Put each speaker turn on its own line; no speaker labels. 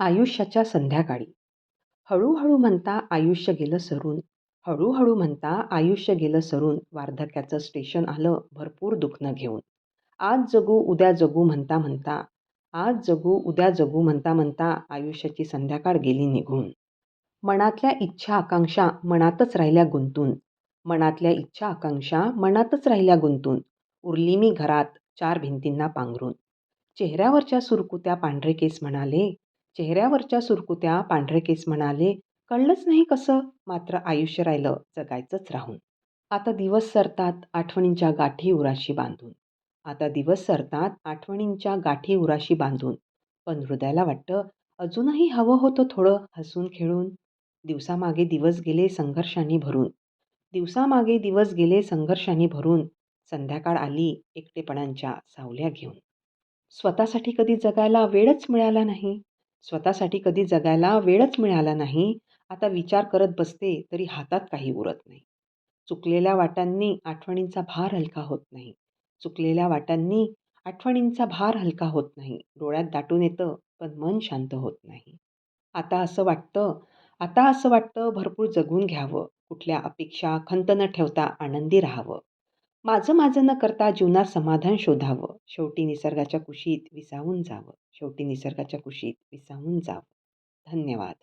आयुष्याच्या संध्याकाळी. हळूहळू म्हणता आयुष्य गेलं सरून हळूहळू म्हणता आयुष्य गेलं सरून वार्धक्याचं स्टेशन आलं भरपूर दुखणं घेऊन. आज जगू उद्या जगू म्हणता म्हणता आज जगू उद्या जगू म्हणता म्हणता आयुष्याची संध्याकाळ गेली निघून. मनातल्या इच्छा आकांक्षा मनातच राहिल्या गुंतून. मनातल्या इच्छा आकांक्षा मनातच राहिल्या गुंतून. उरली मी घरात चार भिंतींना पांघरून. चेहऱ्यावरच्या सुरकुत्या पांढरे केस म्हणाले चेहऱ्यावरच्या सुरकुत्या पांढरे केस म्हणाले कळलंच नाही कसं? मात्र आयुष्य राहिलं जगायचंच राहून. आता दिवस सरतात आठवणींच्या गाठी उराशी बांधून. आता दिवस सरतात आठवणींच्या गाठी उराशी बांधून. पण हृदयाला वाटतं अजूनही हवं होतं थोडं हसून खेळून. दिवसामागे दिवस गेले संघर्षांनी भरून. दिवसामागे दिवस गेले संघर्षांनी भरून. संध्याकाळ आली एकटेपणांच्या सावल्या घेऊन. स्वतःसाठी कधी जगायला वेळच मिळाला नाही. स्वतःसाठी कधी जगायला वेळच मिळाला नाही. आता विचार करत बसते तरी हातात काही उरत नाही. चुकलेल्या वाटांनी आठवणींचा भार हलका होत नाही. चुकलेल्या वाटांनी आठवणींचा भार हलका होत नाही. डोळ्यात दाटून येतं पण मन शांत होत नाही. आता असं वाटतं आता असं वाटतं भरपूर जगून घ्यावं. कुठल्या अपेक्षा खंत न ठेवता आनंदी राहावं. माझं माझं न करता जीवनात समाधान शोधावं. शेवटी निसर्गाच्या कुशीत विसावून जावं. शेवटी निसर्गाच्या कुशीत विसावून जावं. धन्यवाद.